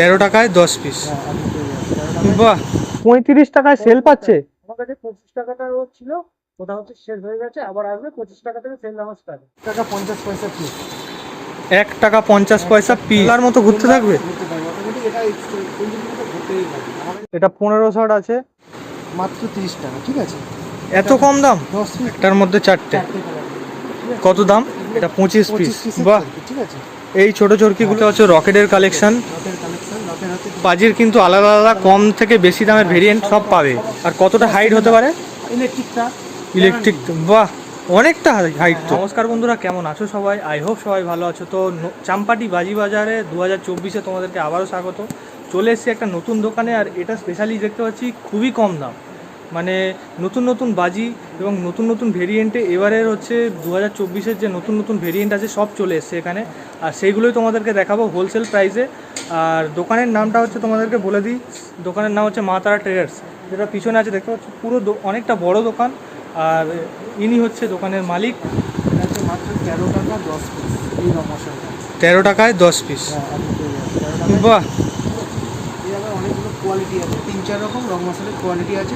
তেরো টাকায় দশ পিস হ্যাঁ বাহ। পঁয়ত্রিশ টাকায় সেল পাচ্ছে? আমার কাছে পঁচিশ টাকাটা ছিল ওটা হচ্ছে শেষ হয়ে গেছে আবার আসবে পঁচিশ টাকা থেকে সেল আমার স্টার্ট টাকা পঞ্চাশ পয়সা পিস এক টাকা পঞ্চাশ পয়সা পিস তার মতো ঘুরতে থাকবে? এটা পনেরো শট আছে। মাত্র তিরিশ টাকা ঠিক আছে? এত কম দাম? একটার মধ্যে চারটে। কত দাম? এটা পঁচিশ পিস বাহ। ঠিক আছে? এই ছোট চরকিগুলো হচ্ছে রকেটের কালেকশন বাজির কিন্তু আলাদা আলাদা কম থেকে বেশি দামের ভেরিয়েন্ট সব পাবে। আর কতটা হাইট হতে পারে? ইলেকট্রিকটা। ইলেকট্রিক বাহ! অনেকটা হাইট তো। নমস্কার বন্ধুরা কেমন আছো সবাই? আই হোপ সবাই ভালো আছো। তো চাম্পাটি বাজি বাজারে দু হাজার চব্বিশে তোমাদেরকে আবারও স্বাগত। চলে এসেছি একটা নতুন দোকানে আর এটা স্পেশালি দেখতে পাচ্ছি খুবই কম দাম। মানে নতুন নতুন বাজি এবং নতুন নতুন ভেরিয়েন্টে এবারের হচ্ছে দু হাজার চব্বিশের যে নতুন নতুন ভেরিয়েন্ট আছে সব চলে এসছে এখানে। আর সেইগুলোই তোমাদেরকে দেখাবো হোলসেল প্রাইসে আর দোকানের নামটা হচ্ছে তোমাদেরকে বলে দিই। দোকানের নাম হচ্ছে মা তারা ট্রেডার্স। যেটা পিছনে আছে দেখতে পাচ্ছ? পুরো অনেকটা বড় দোকান। আর ইনি হচ্ছে দোকানের মালিক। মাত্র তেরো টাকা দশ পিস। এই রমশনটা তেরো টাকায় দশ পিস? হ্যাঁ বাহ! অনেকগুলো কোয়ালিটি আছে। তিন চার রকম রং মশলার কোয়ালিটি আছে।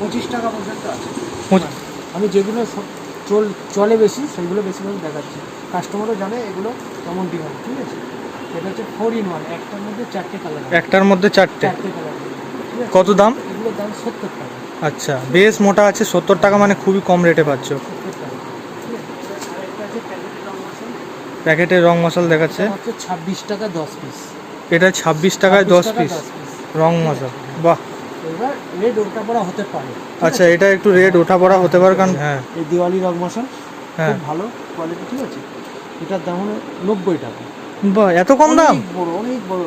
পঁচিশ টাকা পর্যন্ত আছে। পঁচ- আমি যেগুলো চল চলে বেশি সেগুলো বেশিরভাগ দেখাচ্ছি। কাস্টমারও জানে এগুলো কেমন ডিমান্ড ঠিক আছে? এটা হচ্ছে ফোর ইন ওয়ান একটার মধ্যে চারটে কালার একটার মধ্যে চারটে। চারটে কালার কত দাম? এগুলোর দাম সত্তর টাকা। আচ্ছা বেশ মোটা আছে সত্তর টাকা মানে খুবই কম রেটে পাচ্ছ। প্যাকেটের রং মশলা। দেখাচ্ছে। ছাব্বিশ টাকা দশ পিস এটা ছাব্বিশ টাকায় দশ পিস রং মশলা বাহ। রেড ওটা পড়া হতে পারে। আচ্ছা এটা একটু রেট ওঠা পড়া হতে পারে কারণ হ্যাঁ। এই দিওয়ালি রং মশাল হ্যাঁ। ভালো কোয়ালিটি ঠিক আছে? এটার দাম হলো নব্বই টাকা। বাহ এত কম দাম? অনেক বড় অনেক বড়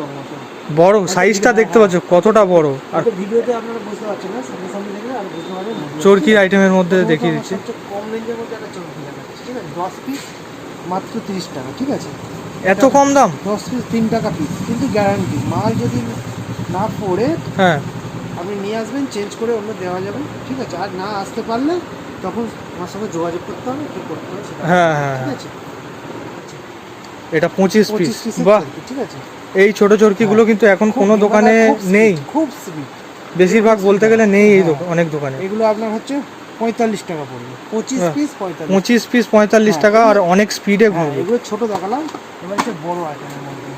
বড় সাইজটা দেখতে পাচ্ছ কতটা বড়? আর ভিডিওতে আপনারা বুঝতে পারছেন না সামনে সামনে দেখলে আর বুঝতে পারবেন। চরকির আইটেমের মধ্যে দেখিয়ে দিচ্ছি। কম রেঞ্জের মধ্যে একটা চরকি দেখাচ্ছি ঠিক আছে? দশ পিস মাত্র তিরিশ টাকা ঠিক আছে? এত কম দাম? দশ পিস তিন টাকা পিস কিন্তু গ্যারান্টি মাল যদি না পড়ে হ্যাঁ। আপনি নিয়ে আসবেন চেঞ্জ করে অন্য দেওয়া যাবে ঠিক আছে? আর না আসতে পারলে তখন আমার সঙ্গে যোগাযোগ করতে হবে কি করতে হবে হ্যাঁ হ্যাঁ ঠিক হ্যাঁ। আছে? এটা পঁচিশ পিস বাহ। ঠিক আছে? এই ছোট চরকিগুলো কিন্তু এখন কোনো দোকানে নেই। খুব সুইট বেশিরভাগ বলতে গেলে নেই এই হ্যাঁ। অনেক দোকানে। এগুলো আপনার হচ্ছে পঁয়তাল্লিশ টাকা পড়বে। পঁচিশ হ্যাঁ। পিস পঁয়তাল্লিশ। পঁচিশ পিস পঁয়তাল্লিশ হ্যাঁ, টাকা আর অনেক স্পিডে হ্যাঁ ঘুরবে। এগুলো ছোট দেখালাম। এবার হচ্ছে বড় আইটেমের মধ্যে।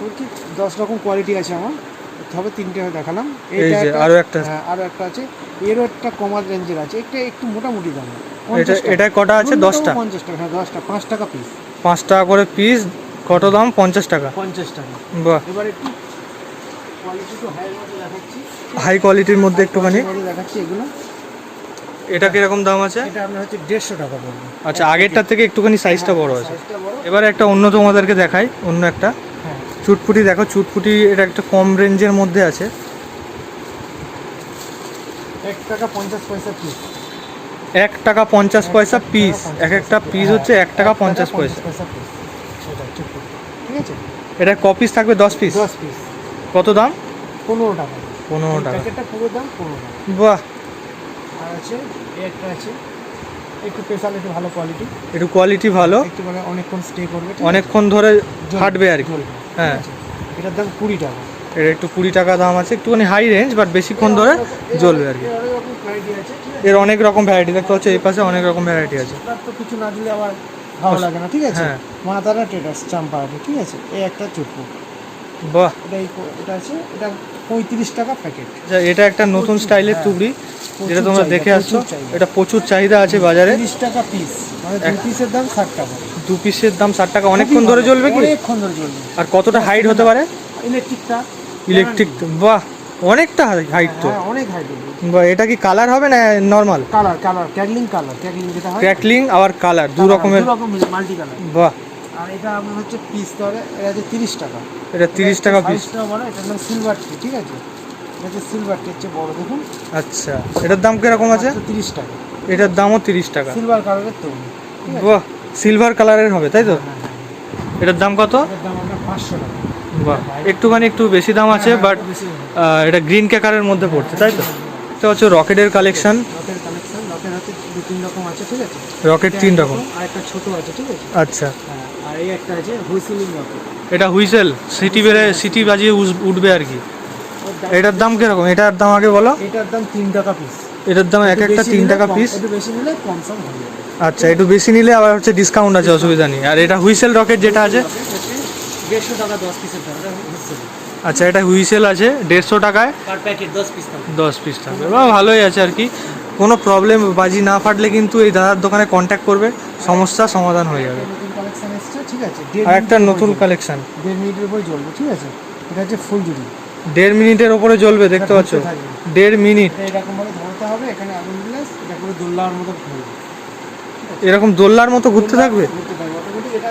চরকি দশ রকম কোয়ালিটি আছে আমার। তবে তিনটে দেখালাম। এই এইটা যে একটা- একটা হ্যাঁ আরও একটা আছে। এরও একটা কমার রেঞ্জের আছে। একটা একটু মোটামুটি দাম। এটা এটা কটা আছে? দশটা? পঞ্চাশ টাকা হ্যাঁ দশটা পাঁচ টাকা পিস পাঁচ টাকা করে পিস কত দাম? পঞ্চাশ টাকা। পঞ্চাশ টাকা। বাহ। এবার একটু হাই কোয়ালিটির মধ্যে একটুখানি। দেখাচ্ছি এগুলো। এটা কীরকম দাম আছে? এটা আপনার হচ্ছে দেড়শো টাকা পড়বে। আচ্ছা আগেরটার থেকে একটুখানি সাইজটা বড় আছে। এবার একটা অন্য তোমাদেরকে দেখাই অন্য একটা। হ্যাঁ। চুটপুটি দেখো চুটপুটি এটা একটা কম রেঞ্জের মধ্যে আছে। এক টাকা পঞ্চাশ পয়সা পিস এক টাকা পঞ্চাশ পয়সা পিস এক একটা পিস হচ্ছে এক টাকা পঞ্চাশ পয়সা। ঠিক আছে এটা ক পিস থাকবে? দশ পিস দশ পিস কত দাম? পনেরো টাকা। পনেরো টাকা। প্যাকেটটা পুরো দাম পনেরো টাকা। বাহ। আর আছে একটা আছে। একটু স্পেশাল একটু ভালো কোয়ালিটি একটু কোয়ালিটি ভালো। একটু মানে অনেকক্ষণ স্টে করবে অনেকক্ষণ ধরে হাঁটবে আর কি। হ্যাঁ। এটার দাম কুড়ি টাকা। এর একটু কুড়ি টাকা দাম আছে একটুখানি হাই রেঞ্জ বাট বেশিক্ষণ ধরে জ্বলবে আর কি। আছে আছে এর অনেক রকম ভ্যারাইটি দেখতে পাচ্ছ এই পাশে অনেক রকম ভ্যারাইটি আছে। তো কিছু না দিলে আবার ভালো লাগে না ঠিক আছে? হ্যাঁ। মা তারা ট্রেডার্স চাম্পাহাটি ঠিক আছে? এই একটা চুটপু বাহ। এটা এটা আছে এটা পঁয়ত্রিশ টাকা প্যাকেট। আচ্ছা, এটা একটা নতুন স্টাইলের হ্যাঁ। তুবড়ি যেটা তোমরা দেখে আসছো। এটা প্রচুর চাহিদা আছে বাজারে। তিরিশ টাকা পিস মানে দু পিসের দাম ষাট টাকা। দু পিসের দাম ষাট টাকা অনেকক্ষণ ধরে জ্বলবে কি? অনেকক্ষণ ধরে জ্বলবে। আর কতটা হাইট হতে পারে? ইলেকট্রিকটা ইলেকট্রিক বাহ অনেকটা হাইট তো। হ্যাঁ অনেক হাইট বাহ, এটা কি কালার হবে না normal colour colour crackling colour crackling যেটা হয়। ক্র্যাকলিং আবার কালার দু রকমের দু রকম মাল্টি কালার বাহ। আর এটা আপনার হচ্ছে পিস ধরে এটা হচ্ছে তিরিশ টাকা। এটা তিরিশ টাকা পিস সাইজটা বড় এটার নাম সিলভার টি ঠিক আছে? এটা হচ্ছে সিলভার টি হচ্ছে বড় দেখুন। আচ্ছা এটার দাম কীরকম আছে? তিরিশ টাকা। এটার দামও তিরিশ টাকা। সিলভার কালারের আছে? বাহ সিলভার কালারের হবে তাই তো? হ্যাঁ, হ্যাঁ। এটার দাম কত? এটার দাম আপনার পাঁচশো টাকা। বাহ একটুখানি একটু বেশি দাম আছে বাট এটা গ্রিন ক্যাকারের মধ্যে পড়ছে তাই তো? এটা হচ্ছে রকেটের কালেকশন রকেট তিন রকম আচ্ছা। হ্যাঁ এটা হুইসেল সিটি বেড়ে সিটি বাজিয়ে উঠবে আর কি। এটার দাম কীরকম? এটার দাম আগে বলো। এটার দাম তিন টাকা পিস এটার দাম এক একটা তিন টাকা পিস আচ্ছা একটু বেশি নিলে আবার হচ্ছে ডিসকাউন্ট আছে অসুবিধা নেই। আর এটা হুইসেল রকেট যেটা আছে দেড়শো টাকা দশ পিসের দাম। এটা হুইসেল আচ্ছা এটা হুইসেল আছে দেড়শো টাকায়? পার প্যাকেট দশ পিস থাকবে। দশ পিস থাকবে। বা ভালোই আছে আর কি। কোনো প্রবলেম বাজি না ফাটলে কিন্তু এই দাদার দোকানে কন্ট্যাক্ট করবে সমস্যা সমাধান হয়ে যাবে। ঠিক আছে? আর একটা নতুন কালেকশন দেড় মিনিটের উপরে জ্বলবে ঠিক আছে? এটা হচ্ছে ফুল জুড়ি। দেড় মিনিটের ওপরে জ্বলবে দেখতে পাচ্ছ? দেড় মিনিট। এরকম ভাবে হবে এখানে আগুন দিলে এটা পুরো দোল্লার মতো ঘুরবে। এরকম দোল্লার মতো ঘুরতে থাকবে? ঘুরতে থাকবে। অটোমেটিক এটা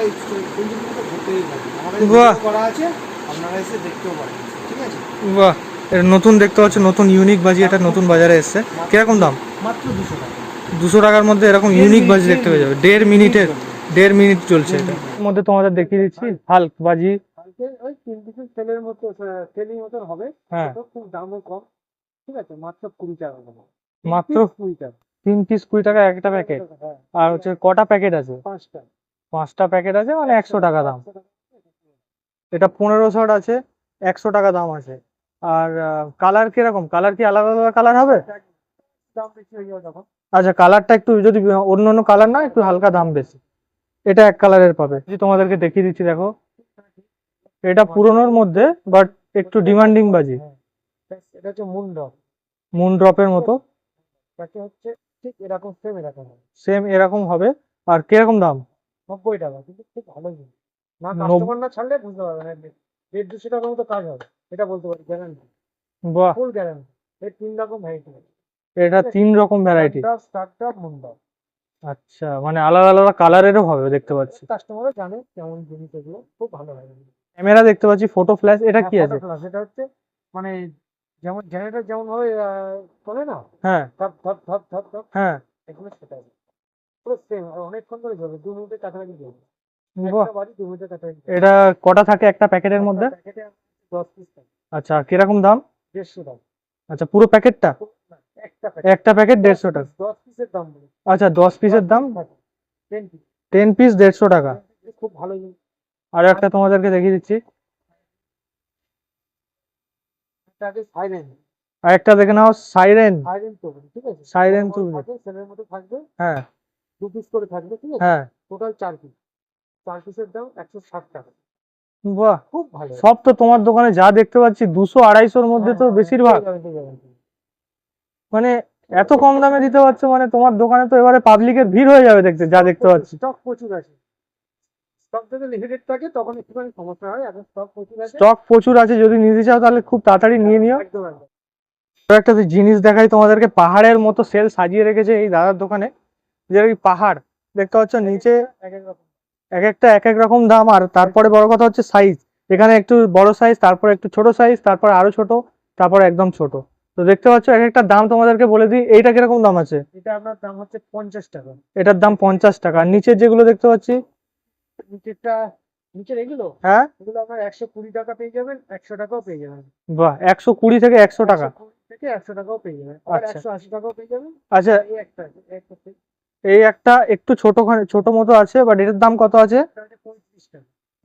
ফুল ঘুরতেই থাকবে আমাদের করা আছে আপনারা এসে দেখতেও পারেন। ঠিক আছে? বাহ এটা নতুন দেখতে পাচ্ছ নতুন ইউনিক বাজি এটা নতুন বাজারে এসছে। কীরকম দাম? মাত্র দুশো টাকা। দুশো টাকার মধ্যে এরকম ইউনিক বাজি দেখতে পেয়ে যাবে। দেড় মিনিটের দেড় মিনিট চলছে এটা। মধ্যে তোমাদের দেখিয়ে দিচ্ছি হাল্ক বাজি। ওই তিন পিসের সেলের মতো সেলিং মতন হবে। হ্যাঁ। খুব দামও কম। ঠিক আছে? মাত্র কুড়ি টাকা মাত্র কুড়ি টাকা। তিন পিস কুড়ি টাকা একটা প্যাকেট আর হচ্ছে কটা প্যাকেট আছে? পাঁচটা। পাঁচটা প্যাকেট আছে মানে একশো টাকা দাম। এটা পনেরো শট আছে একশো টাকা দাম আছে। আর কালার কীরকম? কালার কি আলাদা আলাদা কালার হবে? আচ্ছা কালারটা একটু যদি অন্য অন্য কালার না একটু হালকা দাম বেশি। এটা এক কালারের পাবে। তোমাদেরকে দেখিয়ে দিচ্ছি দেখো। এটা পুরনোর মধ্যে বাট একটু ডিমান্ডিং বাজি। এটা হচ্ছে মুন ড্রপ মুন ড্রপের মতো হচ্ছে ঠিক এরকম সেম এরকম সেম এরকম হবে। আর কীরকম দাম? নব্বই টাকা কিন্তু খুব ভালো জিনিস। না কাস্টমার না ছাড়লে বুঝতে পারবে না দেড় দুশো টাকার মতো কাজ হবে এটা বলতে পারি গ্যারান্টি বাহ। ফুল গ্যারান্টি এর তিন রকম ভ্যারাইটি এটা তিন রকম ভ্যারাইটি স্টার্টআপ মুন্ড আচ্ছা মানে আলাদা আলাদা কালারেরও হবে দেখতে পাচ্ছি। কাস্টমারও জানে কেমন জিনিস এগুলো খুব ভালো হয় ক্যামেরা দেখতে পাচ্ছি ফটো ফ্ল্যাশ এটা কি আছে? এটা হচ্ছে মানে যেমন জেনারেটর যেমন ভাবে চলে না হ্যাঁ। ধপ ধপ ধপ ধপ ধপ হ্যাঁ। এগুলো সেটা পুরো সেম আর অনেকক্ষণ ধরে চলবে দু মিনিটের কাছাকাছি চলবে একটা বাড়ি দু মিনিটের কাছাকাছি এটা কটা থাকে একটা প্যাকেটের মধ্যে? প্যাকেটে দশ পিস থাকে। আচ্ছা কীরকম দাম? দেড়শো টাকা আচ্ছা পুরো প্যাকেটটা? একটা প্যাকেট। একটা প্যাকেট দেড়শো টাকা। দশ পিসের দাম আচ্ছা দশ পিসের দাম? টেন পিস দেড়শো টাকা। খুব ভালো আর একটা তোমাদেরকে দেখিয়ে দিচ্ছি। আর একটা দেখে নাও সাইরেন সাইলেন্ট তো ঠিক আছে? তুবড়ি। থাকে, সেলের মতো থাকবে। হ্যাঁ। দু পিস করে থাকবে ঠিক আছে? হ্যাঁ। টোটাল চার পিস চার পিসের দাম একশো ষাট টাকা। বাহ! খুব ভালো। সব তো তোমার দোকানে যা দেখতে পাচ্ছি দুশো আড়াইশোর মধ্যে তো হ্যাঁ, বেশিরভাগ। মানে এত কম দামে দিতে পারছ মানে তোমার দোকানে তো এবারে পাবলিকের ভিড় হয়ে যাবে দেখতে যা দেখতে পাচ্ছি। স্টক প্রচুর আছে। স্টক যদি লিমিটেড থাকে তখন একটুখানি সমস্যা হয় এখন স্টক প্রচুর আছে। স্টক প্রচুর আছে যদি নিতে চাও তাহলে খুব তাড়াতাড়ি নিয়ে নিও। একটা জিনিস দেখাই তোমাদেরকে পাহাড়ের মতো সেল সাজিয়ে রেখেছে এই দাদার দোকানে। যে পাহাড় দেখতে পাচ্ছ নিচে এক একটা এক এক রকম দাম। আর তারপরে বড় কথা হচ্ছে সাইজ এখানে একটু বড় সাইজ তারপরে একটু ছোট সাইজ তারপর আরও ছোট তারপর একদম ছোট। তো দেখতে পাচ্ছ এক একটা দাম তোমাদেরকে বলে দিই এইটা কীরকম দাম আছে? এটা আপনার দাম হচ্ছে পঞ্চাশ টাকা। এটার দাম পঞ্চাশ টাকা। আর নিচের যেগুলো দেখতে পাচ্ছি? নিচেরটা নিচের এগুলো? হ্যাঁ? এগুলো আপনার একশো কুড়ি টাকা পেয়ে যাবেন একশো টাকাও পেয়ে যাবেন। বাহ একশো কুড়ি থেকে একশো টাকা। থেকে একশো টাকাও পেয়ে যাবেন। আচ্ছা। একশো আশি টাকাও পেয়ে যাবেন। আচ্ছা। এই একটা একটা ছোট ছোট মতো আছে বাট এটার দাম কত আছে?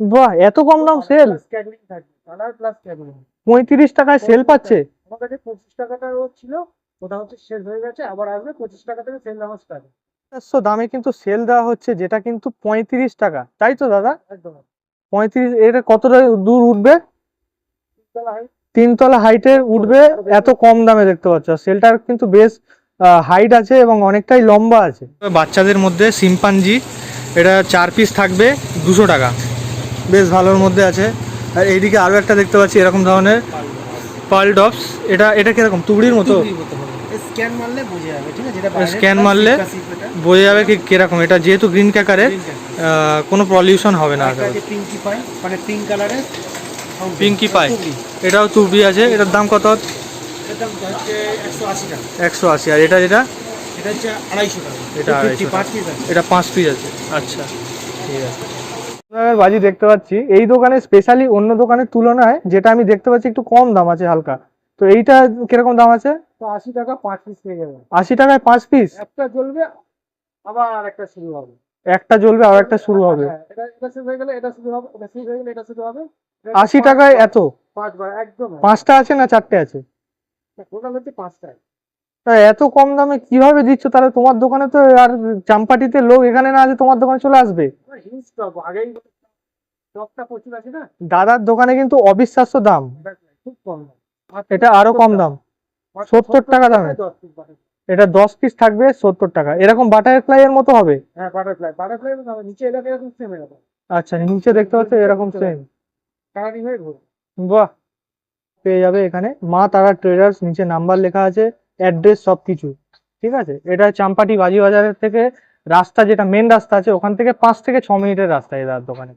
বাহ, এত কম দাম সেল পঁয়ত্রিশ টাকায় সেল পাচ্ছে। পঁচিশ হয়ে গেছে আবার আসবে পঁচিশ টাকা থেকে সেল দামে কিন্তু সেল দেওয়া হচ্ছে, যেটা কিন্তু পঁয়ত্রিশ টাকা। তাই তো, দাদা? পঁয়ত্রিশ এটা কতটা দূর উঠবে? তিনতলা হাইটে উঠবে, এত কম দামে দেখতে পাচ্ছ। সেলটার কিন্তু বেশ হাইট আছে এবং অনেকটাই লম্বা আছে। বাচ্চাদের মধ্যে সিম্পাঞ্জি এটা চার পিস থাকবে দুশো টাকা। বেশ ভালোর মধ্যে আছে। আর এইদিকে আরও একটা দেখতে পাচ্ছি এরকম ধরনের পার্ল ডপস এটা এটা কীরকম তুবড়ির মতো? স্ক্যান মারলে বুঝে যাবে ঠিক আছে? যেটা মারলে বোঝা যাবে কি কীরকম। এটা যেহেতু গ্রিন ক্যাকারের কোনো পলিউশন হবে না। পিঙ্কি পাই মানে পিঙ্ক কালারের পিঙ্কি পাই এটাও তুবড়ি আছে। এটার দাম কত? একশো আশি আর এটা যেটা? এটা হচ্ছে আড়াইশো টাকা। এটা 250, আড়াইশো পাঁচ পিস আছে। এটা পাঁচ পিস আছে। আচ্ছা। ঠিক আছে। বাজি দেখতে পাচ্ছি। এই দোকানে স্পেশালি অন্য দোকানের তুলনায় যেটা আমি দেখতে পাচ্ছি একটু কম দাম আছে হালকা। তো এইটা কীরকম দাম আছে? তো আশি টাকা পাঁচ পিস পেয়ে যাবেন। আশি টাকায় পাঁচ পিস একটা জ্বলবে আবার আরেকটা শুরু হবে। একটা জ্বলবে আর একটা শুরু হবে। হ্যাঁ, এটা এটা শুরু হয়ে গেলে এটা শুরু হবে এটা শেষ হয়ে গেলে এটা শুরু হবে। আশি টাকায় এত? পাঁচবার একদম। পাঁচটা আছে না চারটে আছে? টোটাল হচ্ছে পাঁচটায় এত কম দামে কীভাবে দিচ্ছ? তাহলে তোমার দোকানে তো আর চাম্পাটিতে লোক এখানে না আছে তোমার দোকানে চলে আসবে। আগেই স্টকটা প্রচুর আছে না? দাদার দোকানে কিন্তু অবিশ্বাস্য দাম। খুব কম এটা আরও কম দাম। সত্তর টাকা দামে? এটা দশ পিস থাকবে সত্তর টাকা। এরকম বাটারফ্লাই এর মতো হবে? হ্যাঁ বাটারফ্লাই বাটারফ্লাই নিচে এরকম সেম এরকম। আচ্ছা নিচে দেখতে পাচ্ছ এরকম সেম বাহ! পেয়ে যাবে এখানে। মা তারা ট্রেডার্স নিচে নাম্বার লেখা আছে অ্যাড্রেস সব কিছু ঠিক আছে? এটা চাম্পাটি বাজি বাজারের থেকে রাস্তা যেটা মেন রাস্তা আছে, ওখান থেকে পাঁচ থেকে ছ মিনিটের রাস্তা এদার দোকানে।